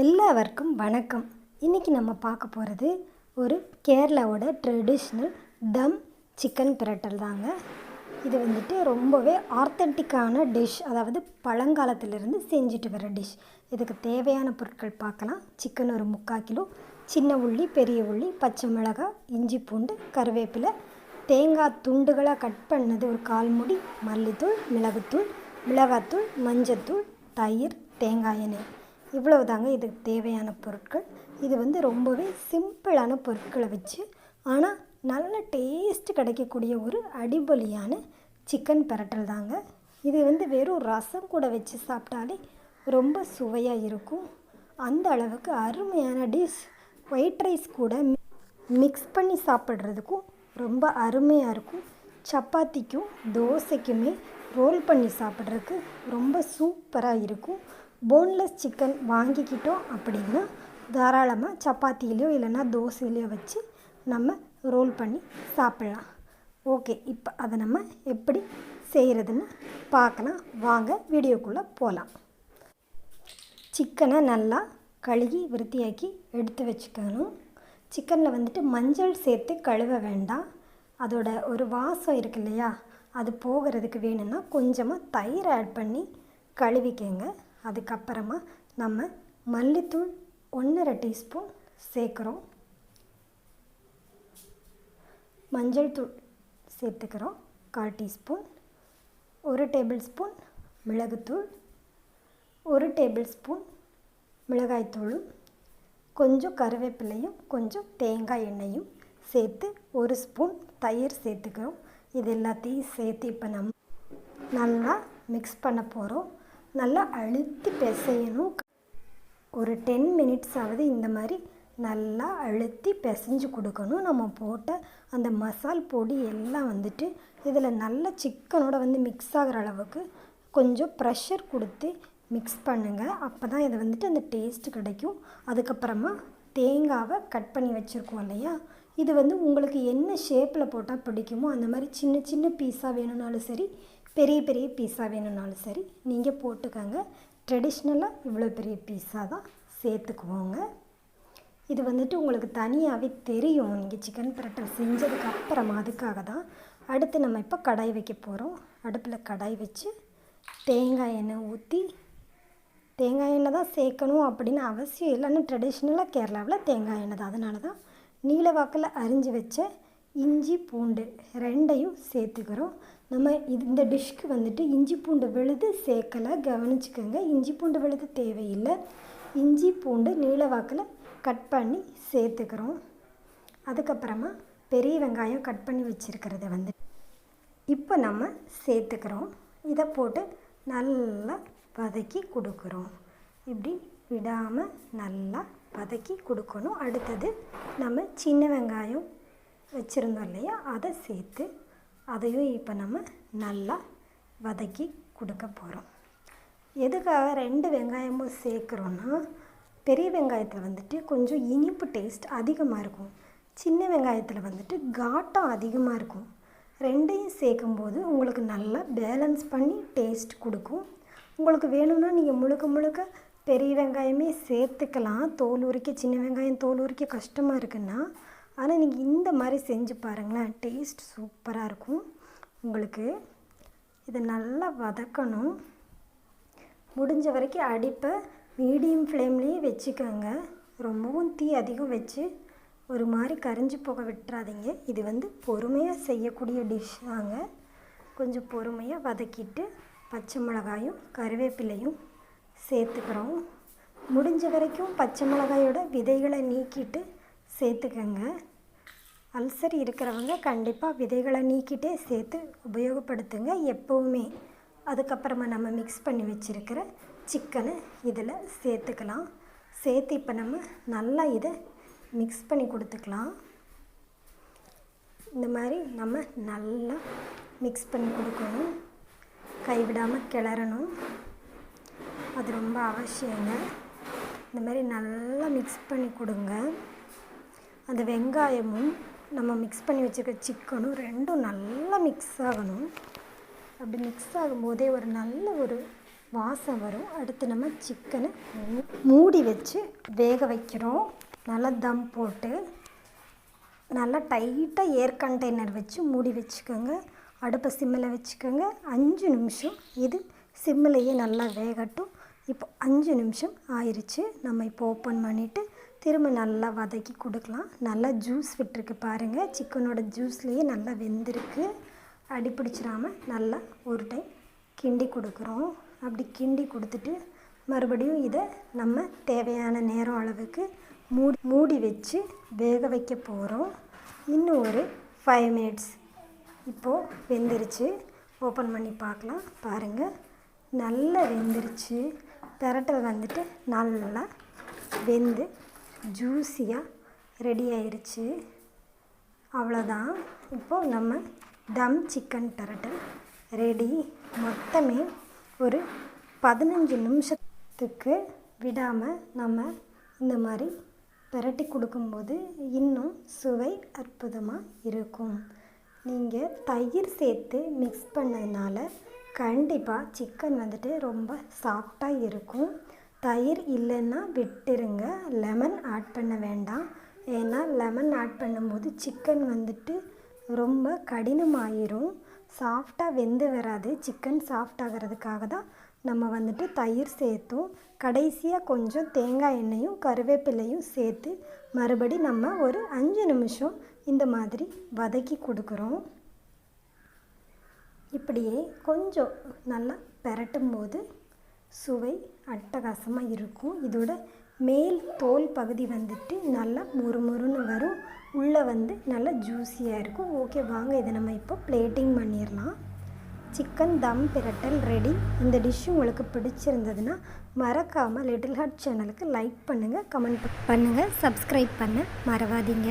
எல்லாருக்கும் வணக்கம். இன்றைக்கி நம்ம பார்க்க போகிறது ஒரு கேரளாவோட ட்ரெடிஷ்னல் தம் சிக்கன் பிரட்டல் தாங்க. இது வந்துட்டு ரொம்பவே ஆத்தென்டிக்கான டிஷ் அதாவது பழங்காலத்திலிருந்து செஞ்சுட்டு வர டிஷ் இதுக்கு தேவையான பொருட்கள் பார்க்கலாம். சிக்கன் ஒரு முக்கால் கிலோ சின்ன உள்ளி பெரிய உள்ளி பச்சை மிளகாய் இஞ்சி பூண்டு கருவேப்பிலை தேங்காய் துண்டுகளாக கட் பண்ணது ஒரு கால் முடி மல்லித்தூள் மிளகுத்தூள் மிளகாத்தூள் மஞ்சத்தூள் தயிர் தேங்காய் எண்ணெய். இவ்வளவு தாங்க இதுக்கு தேவையான பொருட்கள். இது வந்து ரொம்பவே சிம்பிளான பொருட்களை வச்சு ஆனால் நல்ல டேஸ்ட் கிடைக்கக்கூடிய ஒரு அடிபொலியான சிக்கன் பிரட்டல் தாங்க. இது வந்து வெறும் ரசம் கூட வச்சு சாப்பிட்டாலே ரொம்ப சுவையாக இருக்கும். அந்த அளவுக்கு அருமையான டிஷ். ஒயிட் ரைஸ் கூட மிக்ஸ் பண்ணி சாப்பிட்றதுக்கும் ரொம்ப அருமையாக இருக்கும். சப்பாத்திக்கும் தோசைக்குமே ரோல் பண்ணி சாப்பிட்றதுக்கு ரொம்ப சூப்பராக இருக்கும். போன்லெஸ் சிக்கன் வாங்கிக்கிட்டோம் அப்படின்னா தாராளமாக சப்பாத்திலையோ இல்லைன்னா தோசையிலையோ வச்சு நம்ம ரோல் பண்ணி சாப்பிட்லாம். ஓகே இப்போ அதை நம்ம எப்படி செய்கிறதுன்னு பார்க்கலாம். வாங்க வீடியோக்குள்ளே போகலாம் சிக்கனை நல்லா கழுகி விருத்தியாக்கி எடுத்து வச்சுக்கணும். சிக்கனில் வந்துட்டு மஞ்சள் சேர்த்து கழுவ வேண்டாம். அதோட ஒரு வாசம் இருக்கு இல்லையா அது போகிறதுக்கு வேணும்னா கொஞ்சமாக தயிர் ஆட் பண்ணி கழுவிக்கங்க. அதுக்கப்புறமா நம்ம மல்லித்தூள் ஒன்றரை டீஸ்பூன் சேர்க்குறோம். மஞ்சள் தூள் சேர்த்துக்கிறோம். கால் டீஸ்பூன். ஒரு டேபிள் ஸ்பூன் மிளகுத்தூள். ஒரு டேபிள் ஸ்பூன் மிளகாய்த்தூளும் கொஞ்சம் கருவேப்பிலையும் கொஞ்சம் தேங்காய் எண்ணெயும் சேர்த்து ஒரு ஸ்பூன் தயிர் சேர்த்துக்கிறோம். இது எல்லாத்தையும் சேர்த்து இப்போ நம்ம நல்லா மிக்ஸ் பண்ண போகிறோம் நல்லா அழுத்தி பிசையணும். ஒரு டென் மினிட்ஸ் ஆகுது இந்த மாதிரி நல்லா அழுத்தி பிசைஞ்சு கொடுக்கணும். நம்ம போட்ட அந்த மசால் பொடி எல்லாம் வந்துட்டு இதில் நல்ல சிக்கனோட வந்து மிக்ஸ் ஆகிற அளவுக்கு கொஞ்சம் ப்ரெஷர் கொடுத்து மிக்ஸ் பண்ணுங்கள் அப்போ தான் இது வந்துட்டு அந்த டேஸ்ட் கிடைக்கும். அதுக்கப்புறமா தேங்காவை கட் பண்ணி வச்சுருக்கோம் இல்லையா? இது வந்து உங்களுக்கு என்ன ஷேப்பில் போட்டால் பிடிக்குமோ அந்த மாதிரி சின்ன சின்ன பீஸாக வேணும்னாலும் சரி பெரிய பெரிய பீஸாக வேணும்னாலும் சரி நீங்கள் போட்டுக்கோங்க. ட்ரெடிஷ்னலாக இவ்வளோ பெரிய பீஸாக தான் சேர்த்துக்குவோங்க. இது வந்துட்டு உங்களுக்கு தனியாகவே தெரியும். நீங்கள் சிக்கன் பிரட்டல் செஞ்சதுக்கு அப்புறமா அதுக்காக தான். அடுத்து நம்ம இப்போ கடாய் வைக்க போகிறோம் அடுப்பில் கடாய் வச்சு தேங்காய் எண்ணெய் ஊற்றி தேங்காய் எண்ணெய் தான் சேர்க்கணும் அப்படின்னு அவசியம் இல்லைன்னு ட்ரெடிஷ்னலாக கேரளாவில் தேங்காய் எண்ணெய் தான். அதனால தான் நீல வாக்கில் அரிஞ்சு வச்ச இஞ்சி பூண்டு ரெண்டையும் சேர்த்துக்கிறோம். நம்ம இது இந்த டிஷ்க்கு வந்துட்டு இஞ்சி பூண்டு விழுது சேர்க்கலை. கவனிச்சுக்கோங்க இஞ்சி பூண்டு விழுது தேவையில்லை. இஞ்சி பூண்டு நீல வாக்கில் கட் பண்ணி சேர்த்துக்கிறோம். அதுக்கப்புறமா பெரிய வெங்காயம் கட் பண்ணி வச்சுருக்கிறத வந்து இப்போ நம்ம சேர்த்துக்கிறோம். இதை போட்டு நல்லா வதக்கி கொடுக்குறோம். இப்படி விடாமல் நல்லா வதக்கி கொடுக்கணும். அடுத்தது நம்ம சின்ன வெங்காயம் வச்சுருந்தோம் இல்லையா? அதை சேர்த்து அதையும் இப்போ நம்ம நல்லா வதக்கி கொடுக்க போகிறோம் எதுக்காக ரெண்டு வெங்காயமும் சேர்க்குறோன்னா பெரிய வெங்காயத்தில் வந்துட்டு கொஞ்சம் இனிப்பு டேஸ்ட் அதிகமாக இருக்கும். சின்ன வெங்காயத்தில் வந்துட்டு காட்டம் அதிகமாக இருக்கும். ரெண்டையும் சேர்க்கும்போது உங்களுக்கு நல்லா பேலன்ஸ் பண்ணி டேஸ்ட் கொடுக்கும். உங்களுக்கு வேணும்னா நீங்கள் முழுக்க முழுக்க பெரிய வெங்காயமே சேர்த்துக்கலாம். தோல் உரிக்க சின்ன வெங்காயம் தோல் உரிக்க கஷ்டமாக இருக்குன்னா ஆனால் நீங்கள் இந்த மாதிரி செஞ்சு பாருங்களேன். டேஸ்ட் சூப்பராக இருக்கும். உங்களுக்கு இதை நல்லா வதக்கணும். முடிஞ்ச வரைக்கும் அடிப்பை மீடியம் ஃப்ளேம்லேயே வச்சுக்கோங்க. ரொம்பவும் தீ அதிகம் வச்சு ஒரு மாதிரி கரைஞ்சி போக விட்டுறாதீங்க. இது வந்து பொறுமையாக செய்யக்கூடிய டிஷ் தாங்க. கொஞ்சம் பொறுமையாக வதக்கிட்டு பச்சை மிளகாயும் கருவேப்பிலையும் சேர்த்துக்கிறோம். முடிஞ்ச வரைக்கும் பச்சை மிளகாயோட விதைகளை நீக்கிட்டு சேர்த்துக்கங்க. அல்சர் இருக்கிறவங்க கண்டிப்பாக விதைகளை நீக்கிட்டே சேர்த்து உபயோகப்படுத்துங்க எப்போவுமே. அதுக்கப்புறமா நம்ம மிக்ஸ் பண்ணி வச்சுருக்கிற சிக்கனை இதில் சேர்த்துக்கலாம். சேர்த்து இப்போ நம்ம நல்லா இதை மிக்ஸ் பண்ணி கொடுத்துக்கலாம். இந்த மாதிரி நம்ம நல்லா மிக்ஸ் பண்ணி கொடுக்கணும். கைவிடாமல் கிளறணும். அது ரொம்ப அவசியங்க. இந்த மாதிரி நல்லா மிக்ஸ் பண்ணி கொடுங்க. அந்த வெங்காயமும் நம்ம மிக்ஸ் பண்ணி வச்சுருக்க சிக்கனும் ரெண்டும் நல்லா மிக்ஸ் ஆகணும். அப்படி மிக்ஸ் ஆகும்போதே ஒரு நல்ல ஒரு வாசம் வரும். அடுத்து நம்ம சிக்கனை மூடி வச்சு வேக வைக்கிறோம். நல்லா தம் போட்டு நல்லா டைட்டாக ஏர் கண்டெய்னர் வச்சு மூடி வச்சுக்கோங்க. அடுப்பை சிம்மில் வச்சுக்கோங்க. அஞ்சு நிமிஷம் இது சிம்மிலையே நல்லா வேகட்டும். இப்போ அஞ்சு நிமிஷம் ஆயிடுச்சு நம்ம இப்போ ஓப்பன் பண்ணிவிட்டு திரும்ப நல்லா வதக்கி கொடுக்கலாம். நல்லா ஜூஸ் விட்டுருக்கு பாருங்கள் சிக்கனோட ஜூஸ்லேயே நல்லா வெந்திருக்கு. அடி பிடிச்சிடாம நல்லா ஒரு டைம் கிண்டி கொடுக்குறோம். அப்படி கிண்டி கொடுத்துட்டு மறுபடியும் இதை நம்ம தேவையான நேரம் அளவுக்கு மூடி மூடி வச்சு வேக வைக்க போகிறோம் இன்னும் ஒரு ஃபைவ் மினிட்ஸ் இப்போது வெந்துருச்சு. ஓப்பன் பண்ணி பார்க்கலாம். பாருங்கள் நல்லா வெந்துருச்சு. பெரட்டல் வந்துட்டு நல்லா வெந்து ஜூஸியாக ரெடி ஆயிடுச்சு அவ்வளோதான் இப்போது நம்ம தம் சிக்கன் பெரட்டல் ரெடி மொத்தமே ஒரு பதினஞ்சு நிமிஷத்துக்கு விடாமல் நம்ம இந்த மாதிரி பெரட்டி கொடுக்கும்போது இன்னும் சுவை அற்புதமாக இருக்கும். நீங்கள் தயிர் சேர்த்து மிக்ஸ் பண்ணதுனால கண்டிப்பாக சிக்கன் வந்துட்டு ரொம்ப சாஃப்டாக இருக்கும். தயிர் இல்லைன்னா விட்டுருங்க. லெமன் ஆட் பண்ண வேண்டாம். ஏன்னா லெமன் ஆட் பண்ணும்போது சிக்கன் வந்துட்டு ரொம்ப கடினமாயிரும். சாஃப்டாக வெந்து வராது. சிக்கன் சாஃப்ட் ஆகிறதுக்காக தான் நம்ம வந்துட்டு தயிர் சேர்த்தோம். கடைசியாக கொஞ்சம் தேங்காய் எண்ணெயும் கருவேப்பிலையும் சேர்த்து மறுபடி நம்ம ஒரு அஞ்சு நிமிஷம் இந்த மாதிரி வதக்கி கொடுக்குறோம். இப்படியே கொஞ்சம் நல்லா பெரட்டும் போது சுவை அட்டகாசமாக இருக்கும். இதோட மேல் தோல் பகுதி வந்துட்டு நல்லா முறுமுறுன்னு வரும். உள்ளே வந்து நல்லா ஜூஸியாக இருக்கும். ஓகே வாங்க இதை நம்ம இப்போ பிளேட்டிங் பண்ணிடலாம். சிக்கன் தம் பிரட்டல் ரெடி இந்த டிஷ் உங்களுக்கு பிடிச்சிருந்ததுன்னா மறக்காமல் லிட்டில் ஹார்ட் சேனலுக்கு லைக் பண்ணுங்கள் கமெண்ட் பண்ணுங்கள் சப்ஸ்கிரைப் பண்ண மறவாதீங்க.